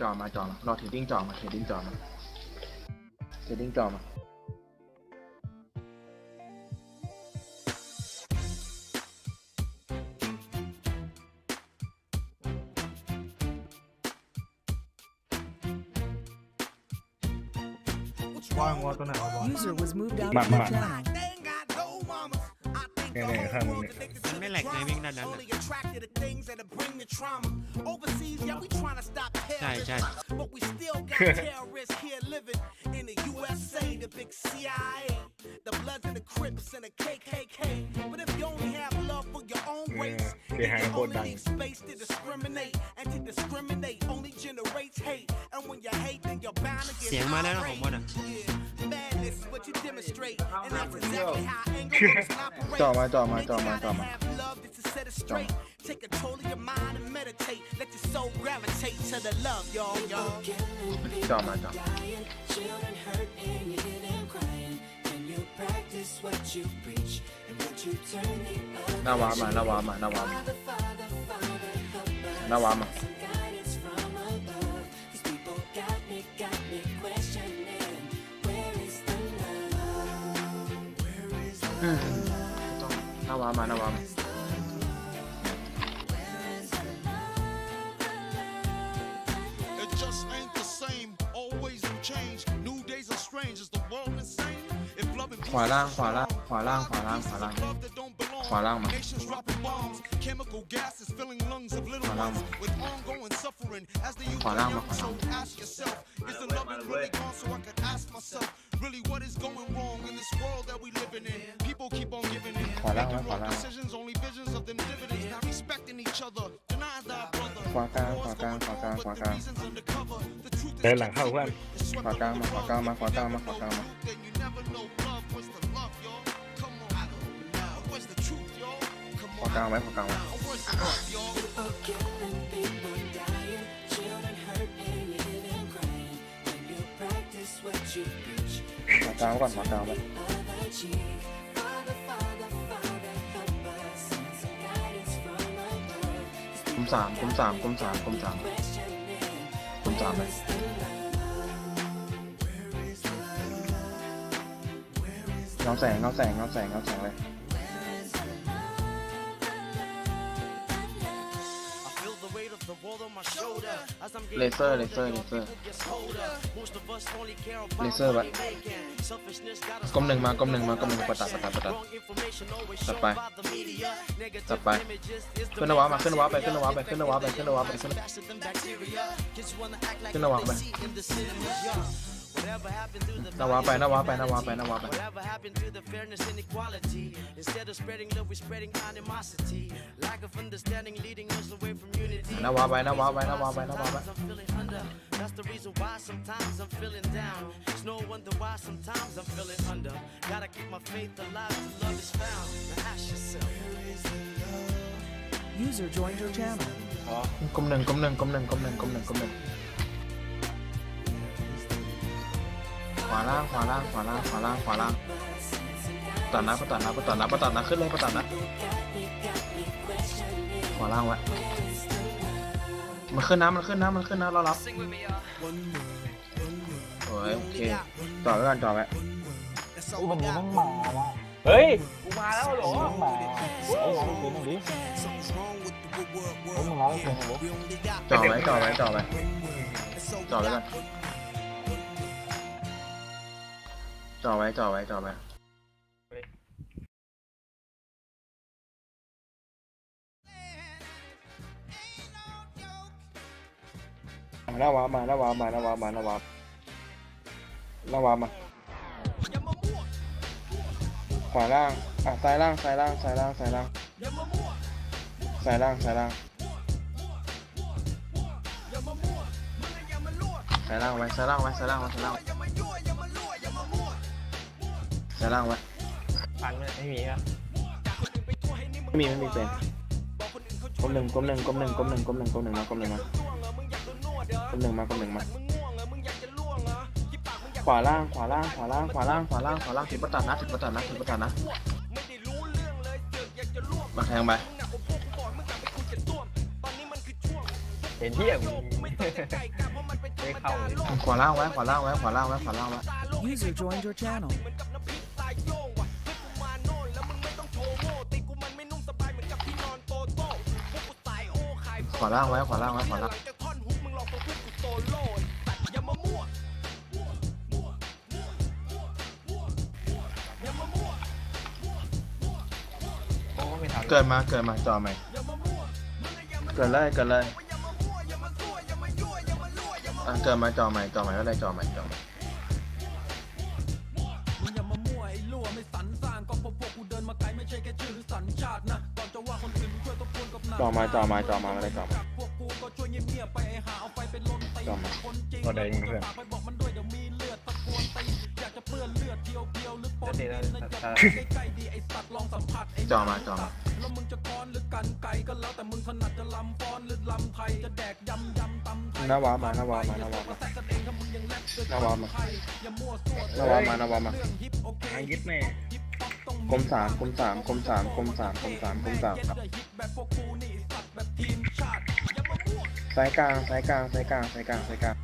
จอมาจอมารอเทรดดิ้งจอมาเทรดดิ้งจอมาเทรดดิ้งจอมาว่างวอตัวไหนวะบอล User was moved out Ma- of your ma- channel. เนี่ยเนี่ยข้างมึงเนี่ย มันไม่แหลกเลยวิ่งด้านนั้นน่ะ ใช่ใช่ But we still got terrorists here living in the USA, the big CIA, the Bloods and the Crips and the KKK. But if you only have love for your own race, Yeah, then behind you both only down. leave space to discriminate, and to discriminate only generates hate. And when you hate, then you're bound to get เสียงมาแล้วนะของ irate. บอลอ่ะ Yeah, madness is what you demonstrate, and that's exactly how anger works and operates. จอมาจอมา Nigga จอมา gotta จอมา have love just to set it straight. Take control of your mind and meditate. Let your soul gravitate to the love, y'all, y'all. จอมาจอ Children hurt and you hear them crying. Can you practice what you preach and would you turn the หน้า other ว้ามาหน้าว้ามาห Where is the อืมหน้าว้ามาหน้าว้ามา It just ain't the same. Always new change. New days are strange. Is the world insane? If love and peace ขวาล่าง is ขวาล่าง strong, ขวาล่างขวาล่างขวาล่าง love that don't belong. ขวาล่างมา Nations dropping bombs. Chemical gases filling lungs of little ขวาล่าง ones with ongoing suffering. As the youth ขวา are ล่างมา young, ขวาล่าง Really, what is going wrong in this world that we living in? People keep on giving in. Making wrong decisions, only visions of them dividends. Not respecting each other, deny thy brother. you do. ากลางไว้ก่อนขวากลางไว้ other cheek. Father, Father, Father, help us. Send some guidance from above. กลุ่มสามกลุ่มสามกลุ่มสามกลุ่มสาม Questioning, กลุ่มสามเลย where's the love? เงาแสงเงาแสงเงาแสงเงาแสงเลย เลเซอร์ เลเซอร์ เลเซอร์ เลเซอร์วะกลมหนึ่งมากลมหนึ่งมากลมหนึ่งประตัดประตัดประตัดตัดไปตัดไป ขึ้นนวะมาขึ้นนวะไปขึ้นนวะไปขึ้นนวะไปขึ้นนวะไปขึ้นนวะไป they see in the cinema. Yeah. Whatever happened to the นวะไป values น of วะไปนวะไป humanity? นวะไป Whatever happened to the fairness and equality? Instead of spreading love, we're spreading animosity. Lack of understanding leading us away from unity. นวะไปนวะไปนวะไปนวะไป Sometimes I'm feeling under. That's the reason why sometimes I'm feeling down. It's no wonder why sometimes I'm feeling under. Gotta keep my faith alive till love is found. Now ask yourself. User joined your channel. ก้มหนึ่งก้มหนึ่งก้มหนึ่งก้มหนึ่งก้มหนึ่งก้มหนึ่ง าล่างขวาล่างขวาล่างขวาล่างขวาล่างตัดนะประตัดนะประตัดนะประตัดนะขึ้นเลยประตัดนะขวาล่างไว้มันขึ้นนะมันขึ้นนะมันขึ้นนะเรารับโอ้ยโอเคจอดไว้ก่อนจอดไว้อุ้ยมันต้องมาว่ะเฮ้ยกูมาแล้วเหรอต้องมาเฮ้ยมาเล่นเกมหน่อยดิ Something's wrong with the good world, เฮ้ย world. มึงมาเล่นเกมหน่อยดิ We only got จอดไว้จอดไว้จอดไว้ so จอดไว้ก่อน จอไว้จอไว้จอไว้มาหน้าวามาหน้าวามาหน้าวามาหน้าวาหน้าวามาขวาล่างอะซ้ายล่างซ้ายล่างซ้ายล่างซ้ายล่างซ้ายล่างซ้ายล่างซ้ายล่างไว้ซ้ายล่างไว้ซ้ายล่างไว้ซ้ายล่าง ไว้ซ้ายล่างไว้ฟังเลยไม่มีอะไม่มีไม่มีเป็นก้มหนึ่งก้มหนึ่งก้มหนึ่งก้มหนึ่งก้มหนึ่งก้มหนึ่งมาก้มหนึ่งมาก้มหนึ่งมาก้มหนึ่งมาขวาล่างขวาล่างขวาล่างขวาล่างขวาล่างขวาล่างถึงประตัดนะถึงประตัดนะถึงประตัดนะมาแทงไปเห็นที่อะกูไม่เข้าเลยขวาล่างไว้ขวาล่างไว้ขวาล่างไว้ขวาล่างไว้ ขวาล่างไว้ขวาล่างไว้ขวาล่างโอ้ไม่ทันเกิดมาเกิดมาจอใหม่เกิดเลยเกิดเลยอะเกิดมาจอใหม่จอใหม่ก็ได้จอใหม่จอใหม่ จอมาจอมาจอมาไม่ไรจอมาจอมาก็ได้เพื่อนจอมาจอมาแล้วมึงจะก้อนหรือกันไก่ก็แล้วแต่มึงถนัดจะลำฟ้อนหรือลำไทยจะแดกยำยำตำไทยนาวามานาวามานาวามานาวามานาวามานาวามาอังกฤษแม่กลมสามกลมสามกลมสามกลมสามกลมสามกลมสามครับ แบบพวกกูนี่สัตว์แบบทีมชาติอย่ามาม่วสายกลางสายกลางสายกลางสายกลางสายกลาง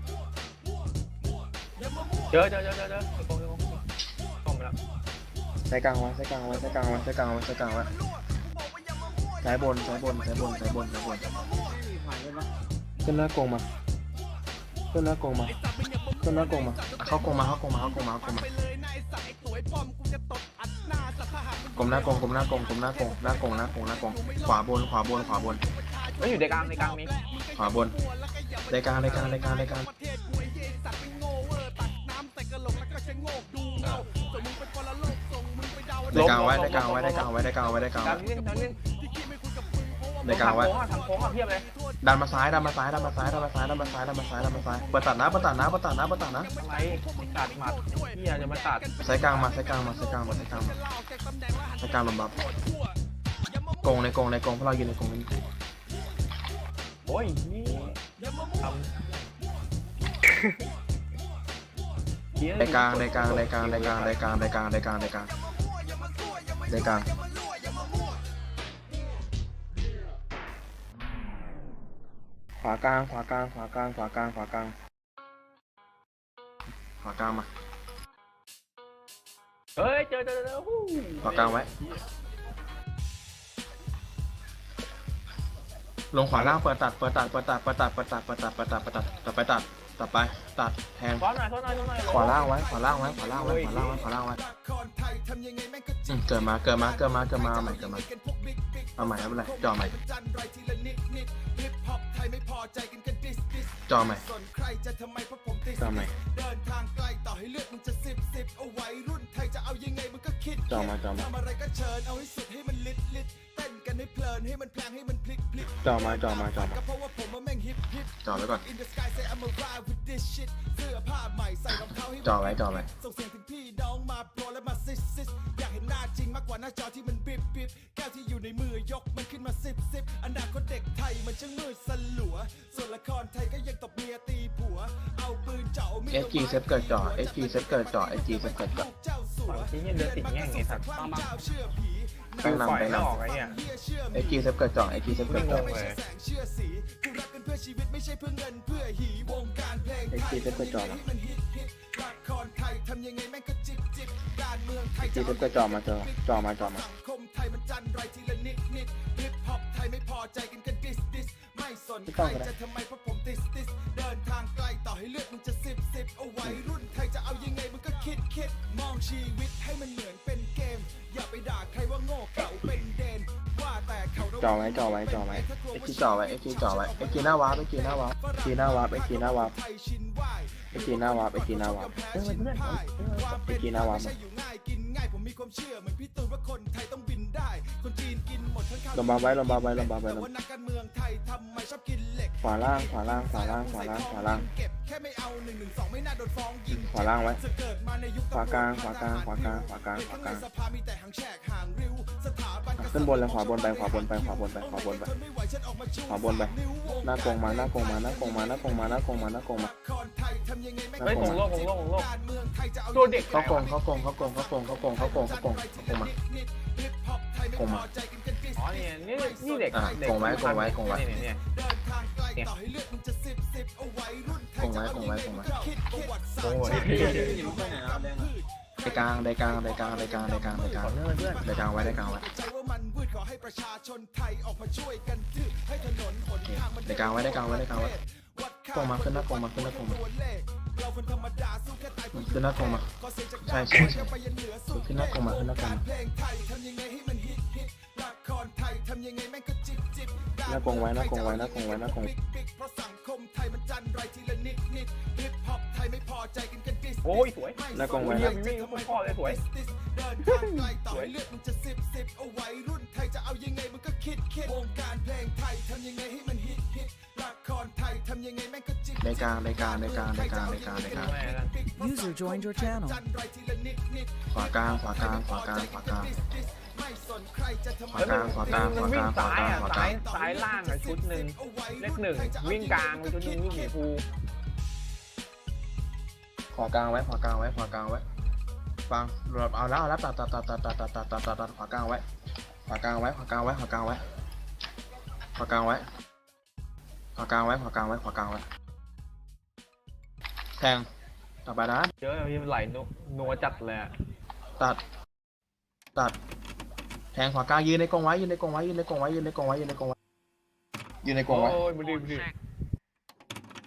เจอเจอเจอเจอเจอโกงไอ้โกงตรงไปแล้วสายกลางไว้สายกลางไว้สายกลางไว้สายกลางไว้สายกลางไว้สายบนสายบนสายบนสายบนสายบนขึ้นหน้ากงมาขึ้นหน้ากงมาขึ้นหน้ากงมาเข้ากงมาเข้ากงมาเข้ากงมาเข้ากงมากลมหน้ากงกลมหน้ากงกลมหน้ากงหน้ากงหน้ากงหน้ากงขวาบนขวาบนขวาบน เฮ้ยอยู่ในกลางในกลางมีขวาบนรายกลางรายกลางรายกลางรายกลางรายกลางไว้รายกลางไว้รายกลางไว้รายกลางไว้รายกลางกลางไว้นี่กลางนี่รายกลางไว้ทางโค้งอะทางโค้งอะเพียบเลยดันมาซ้ายดันมาซ้ายดันมาซ้ายดันมาซ้ายดันมาซ้ายดันมาซ้ายดันมาซ้ายเปิดตัดนะเปิดตัดนะเปิดตัดนะเปิดตัดนะอะไรตัดหมัดเฮียจะมาตัดสายกลางมาสายกลางมาสายกลางมาสายกลางมาสายกลางลมบับกงในกงในกงเพราะเรายืนในกงนี้ โอ้ยนี่ทำรายกลางรายกลางรายกลางรายกลางรายกลางรายกลางรายกลางรายกลางรายกลางขวากลางขวากลางขวากลางขวากลางขวากลางขวากลางมาเฮ้ยเจอเจอเจอฮู้ขวากลางไว้ ลงขวาล่างเปิดตัดเปิดตัดเปิดตัดเปิดตัดเปิดตัดเปิดตัดเปิดตัดเปิดตัดตัดไปตัดตัดไปตัดแทงซ้อนหน่อยซ้อนหน่อยซ้อนหน่อยขวาล่างไว้ขวาล่างไว้ขวาล่างไว้ขวาล่างไว้ขวาล่างไว้อืมเกิดมาเกิดมาเกิดมาเกิดมาเอาใหม่เกิดมาเอาใหม่ไม่เป็นไรจอใหม่จอใหม่ส่วนใครจะทำไมเพราะผมติดจอใหม่เดินทางไกลต่อให้เลือดมึงจะสิบสิบเอาไว้รุ่นไทยจะเอายังไงมึงก็คิดจอมาจอมา ทำอะไรก็เชิญเอาให้สุดให้มันลิดลิดเต้นกันให้เพลินให้มันแพลงให้มันพลิกพลิกจอมาจอมาจอมา ก็เพราะว่าผมมันแม่งฮิปฮิปจอไว้ก่อน In the sky say I'm a ride with this shit เสื้อผ้าใหม่ใส่รองเท้าให้มันจอไว้จอไว้ ส่งเสียงถึงพี่น้องมาโปรและมาซิสซิสอยากเห็นหน้าจริงมากกว่าหน้าจอที่มันบิบบิบแก้วที่อยู่ในมือยกมันขึ้นมาซิบซิบอนาคตเด็กไทยมันช่างมืดสลัว ส่วนละครไทยก็ยังตบเมียตีผัว เอาปืนเจาะมีด SG เซฟเกิดจอ SG เซฟเกิดจอ SG เซฟเกิดจอเจ้าสัวฝั่งที่เนี่ยเดือดติดแง่งไอ้สัตว์ความเจ้าเชื่อผี คิวปล่อยไม่อองไอเนี่ยไอคิวเซฟเกิดจ่อไอคิวเซฟเกิดจ่องยไอคิวเซฟเกิดจ่อจีเซฟเกิดจ่อมาเจอจ่อมาจ่อมา ไทยมันจันไรทีละนิดนิดฮิปฮอปไทยไม่พอใจกันกันดิสดิสไม่สนใครจะทำไมเพราะผมติสติสเดินทางไกลต่อให้เลือดมึงจะสิบสิบเอาไว้รุ่นไทยจะเอายังไงมึงก็คิดคิดมองชีวิตให้มันเหมือนเป็นเกม อย่าไปด่าใครว่าโง่เก่าเป็นเดนว่าแต่เขาจอไว้จอไว้จอไว้ SG จอไว้ SG จอไว้ SG หน้าวาร์ป SG หน้าวาร์ป SG หน้าวาร์ป SG หน้าวาร์ปไทยชินไหว SG หน้าวาร์ป SG หน้าวาร์ปเพื่อนเพื่อน SG หน้าวาร์ปไม่ใช่อยู่ง่ายกินง่ายผมมีความเชื่อเหมือนพี่ตูนว่าคนไทยต้องบินได้ คนจีนกินหมดทั้งข้าวลำบากไว้ลำบากไว้ลำบากไว้ลำว่านักการเมืองไทยทำไมชอบกินเหล็กขวาล่างขวาล่างขวาล่างขวาล่างขวาล่างแค่ไม่เอาหนึ่งหนึ่งสองไม่น่าโดนฟ้องยิงขวาล่างไว้เกิดมาในยุคขวากลางขวากลางขวากลางขวากลางขวากลาง สภามีแต่หางแฉกหางริ้วสถาบันขึ้นบนเลยขวาบนไปขวาบนไปขวาบนไปขวาบนไปขวาบนไป หน้ากงมาหน้ากงมาหน้ากงมาหน้ากงมาหน้ากงมาหน้ากงมาคไม่กยงโลกของโลกขงโลกมาตัวเด็ก เข้ากงเข้ากงเข้ากงเข้ากงเข้ากงเข้ากงเข้ากงมา นิด คงมาอ๋อเนี่ยนี่นี่เด็กอะเด็กคงไว้คงไว้คงไว้ เนี่ยเนี่ยเนี่ยคงไว้คงไว้คงไว้โอ้โหนี่อยู่ข้างไหนรับแดงได้กลางได้กลางได้กลางได้กลางได้กลางได้กลางได้กลางไว้ได้กลางไว้ได้กลางไว้ได้กลางไว้ได้กลางไว้กรงมาขึ้นนะกรงมาขึ้นนะกรงมาขึ้นหน้าตรงมาใช่ใช่ใช่ขึ้นหน้าตรงมาขึ้นหน้าตรงหน้ากงไว้หน้ากงไว้หน้ากงไว้หน้ากงโอ้ยสวยหน้ากงไว้หน้ากงไม่พ่อเลยสวยเดินทางไกลต่อเลือดมันจะสิบสิบเอาไว้รุ่นไทยจะเอายังไงมันก็คิดคิดวงการเพลงไทยทำยังไงให้มัน แม่งก็จิบได้กลางได้กลางได้กลางได้กลางได้กลางได้กลาง User joined your channel. ขวากลางขวากลางขวากลางขวากลางไม่สนใครจะทำไมขวากลางขวากลางขมันวากวิ่ลางงขวาซ้ากยลางอะขวากซ้าลายงซ้ายล่างอะชุดหนึ่งเลขหนึ่งวิ่งกลางชุดหนึ่งวิ่งหมีภูขวากลางไว้ขวากลางไว้ขวากลางไว้ฟังเราเอาแล้วเอาแล้วตัดตัดตัดตัดตัดตัดตัดตัดตัดขวากลางไว้ขวากลางไว้ขวากลางไว้ขวากลางไว้ขวากลางไว้ขวากลางไว้ขวากลางไว้ขวากลางไว้ แทงต่อไปนะ เยอะพี่มันไหลนัวนัวจัดเลยอะตัด ตัด แทงขวากลางยืนในกรงไว้ยืนในกรงไว้ยืนในกรงไว้ยืนในกรงไว้ยืนในกรงไว้ยืนในกรงไว้ โอ้ยมาดิมาดิ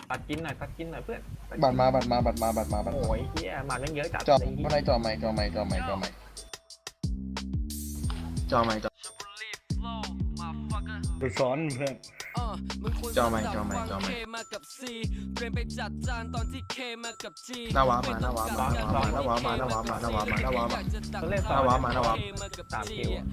ตัดกินหน่อยตัดกินหน่อยเพื่อนตัดกินบัตรมาบัตรมาบัตรมาบัตรมาบัตรมาโอ้ยเฮียมาตั้งเยอะจัดจอเลยเหี้ยอะไรจอใหม่จอใหม่จอใหม่จอใหม่จอใหม่จอตัวซ้อนเพื่อนเออมึงควร จอใหม่สดับจอใหม่ฟังจอใหม่เคมากับ C เปลี่ยนไปจัดจานตอนที่ K มากับ G หน้าวามาหน้าวามาหน้าวามาหน้าวามาหน้าวามาหน้าวามาหน้าวามาเขาเล่นหต่อน้าวามาหน้าวา K มากับสาม G คิวอะ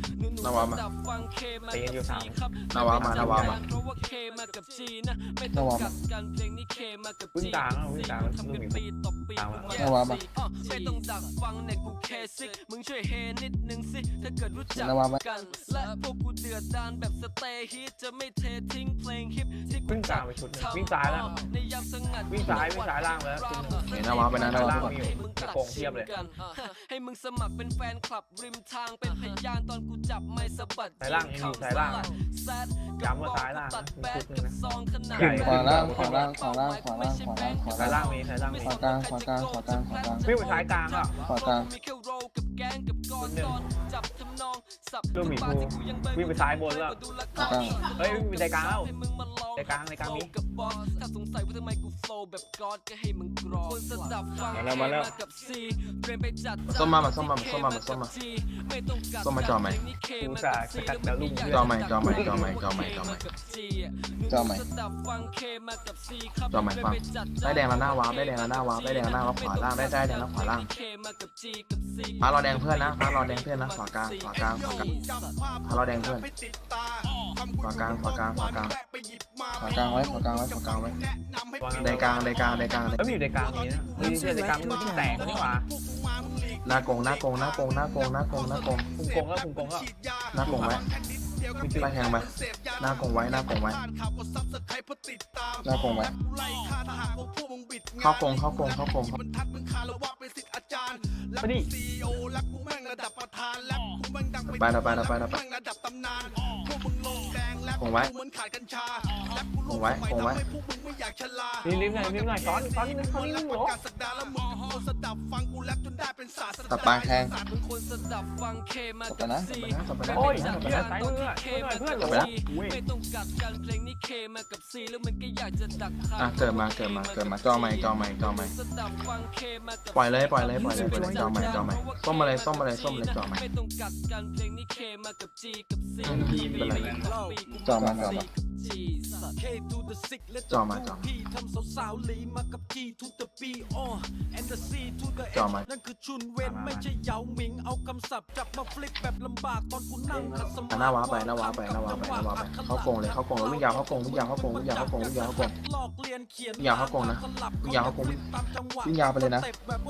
หน้าวามาสดับฟัง K มาตีกับอยู่ C สามครับหน้าวามาหน้าวามาเพราะว่า K มากับ G นะไม่หต้น้าองวามากัดกันเพลงนี้ K มากับวิ่ G งกลางอะวิ่งกลางทำกันวิ่งปีต่อปีกลางมึงอะแยหน้าวามาสิอะไม่ต้องดักฟังเนี่ยกูแค่ซิกมึงช่วยเฮนิดนึงสิถ้าเกิดรู้จักหน้าวามากันและพวกกูเดือดดานแบบสเตย์ฮิตจะไม่เททิ้งเพลงฮิปที่กูวิ่งกลางไปชุดหนึงวิ่งซ้ายแล้วในยามสงัดวิ่งซ้ายวิ่งซ้ายล่างแล้วชุดหนึงเห็นหน้าวาไปนะหน้าวาล่างไปมีอยู่กระโปรงเทียบเลย ให้มึงสมัครเป็นแฟนคลับริมทางเป็นพยานตอนกูจับไม่สะบัดซ้ายล่างยังอยู่ซ้ายล่างอะแซดย้ำว่าซ้ายล่างนะตัดแบดชุดหนึ่กับงนะซองขนาดใหญ่ขวาล่างขวาล่างขวาล่างขวาล่างขวาล่างขวาซ้ายล่าล่างงมีซ้ายล่างมี ขวากลางขวากลางขวากลางขวากลาง วิ่งไปซ้ายกลางอะ ขวากลาง มีแค่โรลกับแกงกับกอนตอน ลูกหมีภูวิ่งไปซ้ายบนแล้วขวากลางเฮ้ยวิ่งไปใจกลางแล้วให้มึงมาลองใจกลางใจกลางมีโฟกับบอสถ้าสงสัยว่าทำไมกูโฟลว์แบบกอดก็ให้มึงกรอกคนสดับฟังมาแล้วมาแล้วกับ C เปลี่ยนไปจัดส้มมามาส้มมาส้มมาส้มมาไม่ต้องกัดส้มมาจอไหมกูจะสกัดแล้วลูกจอใหม่จอใหม่จอใหม่จอใหม่จอใหม่จอใหม่สดับฟัง K มากับ C ครับจอใหม่ฟังได้แดงแล้วหน้าวาร์ปได้แดงแล้วหน้าวาร์ปได้แดงแล้วหน้าวาร์ปขวาล่างได้ได้แดงแล้วขวาล่าง K มากับ G กับ C ฟ้ารอแดงเพื่อนนะฟ้ารอแดงเพื่อนนะขวากลางขวากลางขวากลางฟ้ารอแดงเพื่อนขวากลางขวากลางขวากลางขวากลางไว้ขวากลางไว้ขวากลางไว้ในกลางในกลางในกลางในเฮ้ยมีอยู่ในกลางมีนะเฮ้ยในกลางมันแตกนี่หว่าหน้ากงหน้ากงหน้ากงหน้ากงหน้ากงหน้ากงคุมกงแล้วคุมกงแล้วหน้ากงไว้ ไล่แทงไปหน้ากงไว้หน้ากงไว้หน้ากงไว้ เข้ากงเข้ากงเข้ากงเข้าไปดิไปไปไปไปไปไป คงไว้คงไว้คงไว้รีบๆหน่อยลิบหน่อยซ้อนซ้อนนิดนึงซ้อนนึงหรอตับปลางแทงตับนะตับนะโอ้ยตับนะซ้เพื่อนตับไปนะอะเกิดมาเกิดมาเกิดมาจอใหม่จอใหม่จอใหม่ปล่อยเลยปล่อยเลยปล่อยเลยปล่อยเลยจอใหม่จอใหม่ส้มอะไรส้มอะไรส้มอะไรจอใหม่จ慢慢，慢慢。 จอมาจอมาพี่ทำสาวๆหลีมากับ G to the B oh and the C to the จอมานั่นคือชุนเว้นไม่ใช่เหยาหมิงเอาคำศัพท์จับมาฟลิกแบบลำบากตอนกูนั่งขัดสมาอะหน้าวาไปหน้าวาไปหน้าวาไปหน้าวาไปเข้ากงเลยเข้ากงแล้ววิ่งยาวเข้ากงวิ่งยาวเข้ากงวิ่งยาวเข้ากงวิ่งยาวเข้ากงลอกเรียนเขียนวิ่งยาวเข้ากงนะวิ่งยาวเข้ากงวิ่งตามจังหวะวิ่งยาวไปเลยนะ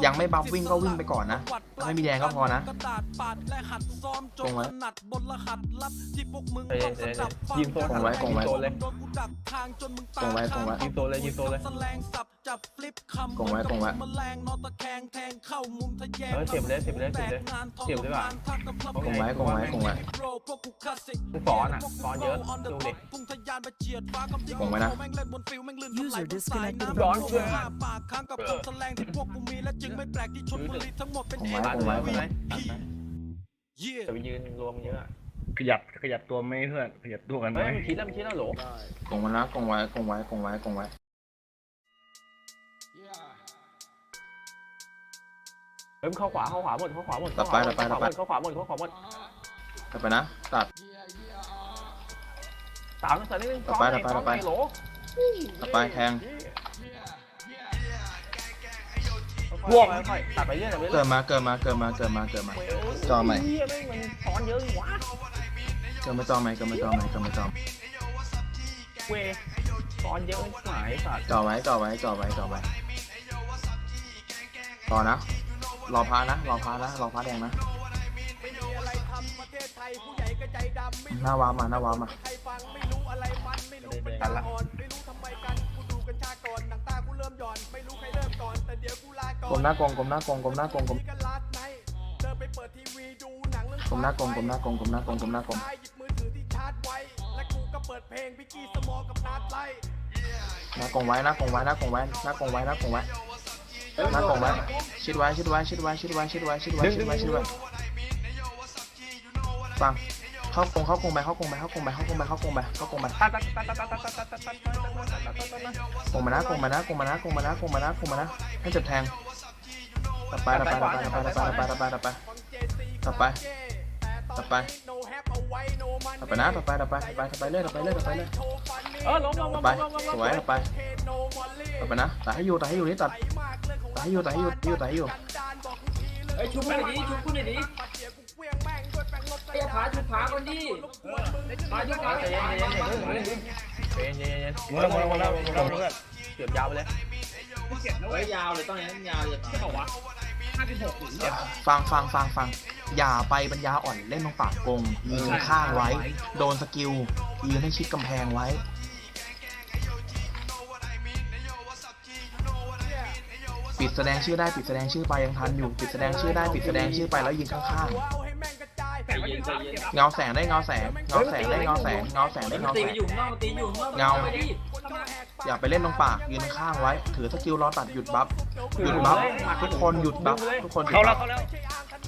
ยังไม่บัฟวิ่งก็วิ่งไปก่อนนะถ้าไม่มีแดงก็พอนะกระดาษปาดและหัดซ้อมจกนงไว้ถนัดบนรหัสลับที่พวกมึงเฮ้ยต้องสเฮ้ยดับฟังยิงโซนกงไว้กงไว้ยิโซนเลยส่งไว้ส่งไว้ยิงโซเลยยิงโซเลยกงไว้กงไว้เออเสียบเลยเสียบเลยเสียบเลยเสียบได้ป่ะกงไว้กงไว้กงไว้ฟอนอะฟอนเยอะดูดิกงไว้นะร้อนเชื่อผงไว้ผงไว้ผงไว้แต่ยืนรวมเยอะ ขยับขยับตัวไหมเพื่อนขยับตัวกันไหมเฮ้ยมันคิดแล้วมันคิดแล้วโหลกงไว้นะกงไว้กงไว้กงไว้กงไว้เฮ้ยมันเข้าขวาเข้าขวาหมดเข้าขวาหมดต่อไปต่อไปต่อไปเข้าขวาหมดเข้าขวาหมดกลับไปนะ ตัดสามสามนิดนึงต่อไปต่อไปต่อไป โหลต่อไปแทง พวกตัดไปเรื่อยตัดไปเรื่เกิอยดมาเกิดมาเกิดมาเกิดมาเกิดมา จอใหม่ เยแม่งมันสอนเยอะอยู่วะเกิดมาจอใหม่เกิดมาจอใหม่เกิดมาจอเว้ยสอนเยอะไม่หายสัตว์จอไว้จอไว้จอไว้จอไว้รอนะ รอพานะรอพานะรอพาแดงนะหน้าวามาหน้าวามาใครฟังไม่รู้อะ ริ่มก่อนแต่เดี๋ยวกูลาก่อนกลมหน้ากงกลมหน้ากงกลมหน้ากงกลมนี่ก็ลาดไนท์เดินไปเปิดทีวีดูหนังเรื่องกลมหน้ากงกลมหน้ากงกลมหน้ากงกลมหน้ากงตายหยิบมือถือที่ชาร์จไว้และกูก็เปิดเพลงพิกกี้สมอกับนาดไล่หน้ากงไว้หน้ากงไว้หน้ากงไว้หน้ากงไว้หน้ากงไว้หน้ากงไว้ชิดไว้ชิดไว้ชิดไว้ชิดไว้ชิดไว้ชิดไว้ชิดไว้ชิดไว้ฟัง เข้ากงเข้ากงไปเข้ากงไปเข้ากงไปเข้ากงไปเข้ากงไปเข้ากงไปตัดตัดตัดตัดตัดตัดตัดตัดตัดตัดตัดตัดตัดตัดตัดตัดกงมานะกงมานะกงมานะกงมานะกงมานะกงมานะให้เจ็บแทงต่อไปต่อไปต่อไปต่อไปต่อไปต่อไปต่อไปฟังเจซีต่อไปแต่ตอนต่อไปนี้ no have เอาไว้ no money ต่อไปนะต่อไปต่อไปต่อไปต่อไปเรื่อยต่อไปเรื่อยต่อไปเรื่อยโชว์ฟันนี่เออล้มล้มล้ต่อมไปล้มล้มสวยต่อไปเคนโนมอลลี่ต่อไปนะตัดให้อยู่ตัดให้อยู่นี่ตัดไหลมากเรื่องของตัดให้อยู่ตัดให้อยู่ตัดให้อยู่กันดานบอกกูทีเรื่องเฮ้ยชุบไปหน่อยดิชุบกูหน่อยดิ ขาชุบขาก่อนดิขาชุบขาเย็นเย็นเย็นเย็นเย็นเย็นหมดแล้วหมดแล้วหมดแล้วหมดแล้วเพื่อนเกือบยาวไปเลยเฮ้ยาวเลยต้องอย่างนั้นยาวอย่าเที่ยววะห้าฟังฟังฟังฟังอย่าไปบรรยาอ่อนเล่นตรงปากกงยืนข้างไว้ โดนสกิลยืนให้ชิดกำแพงไว้ปิดแสดงชื่อได้ปิดแสดงชื่อไปยังทันอยู่ปิดแสดงชื่อได้ปิดแสดงชื่อไปแล้วยิงข้างเเย็นใจเย็นๆเงาแสงได้เงาแสงเงาแสงได้เงาแสงเงาแสงได้มันเงาตีแสไปงอยู่นอกมันตีอยู่นอกเงา ไปดิอย่าไปเล่นตรงปากยืนข้างไว้ ถือสกิลรอตัดหยุดบัฟหยุดบัฟทุกคนหยุดบัฟทุกคนหยุดเข้าแล้บัวฟเข้าแล้ว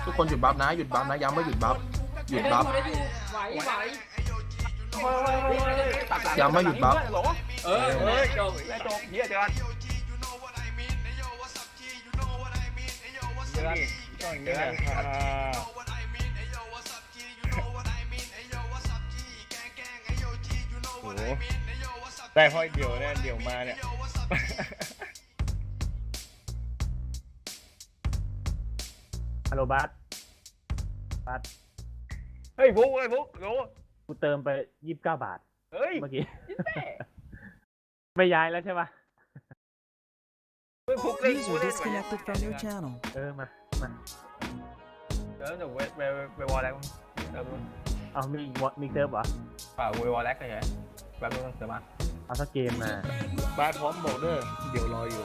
ทุกคนหยุดบัฟนะหยุดบัฟนะย้ำว่าหยุดบัฟหยุดบัฟได้อยู่ไหวไหวย้ำว่าหยุดบัฟโหลเออเฮ้ยจบแล้วจบเฮียเดี๋ยวก่อนเดือนก็อย่างเงี้ยอ่ ได้เพราะเดี่ยวเนี่ยเดี่ยวมาเนี่ย ฮัลโหลบัสเฮ้ยบุ๊กเฮ้ยบุ๊กโหลกูเติมไปยี่สิบเก้าบาท เฮ้ยเมื่อกี้ไม่ย้ายแล้วใช่ปะเฮ้ยบุ๊กเล่น User disconnected from your channel. เออ มามาเดี๋ยวเดี๋ยวเวเวเววอลแลกเดี๋ยวเอามีอีกวะมีเติมเหรอเปล่าเววอลแลกเฉยๆ แป๊บนึงเดี๋ยวมาเอาสักเกมมา บาสพร้อมบอกเด้อเดี๋ยวรออยู่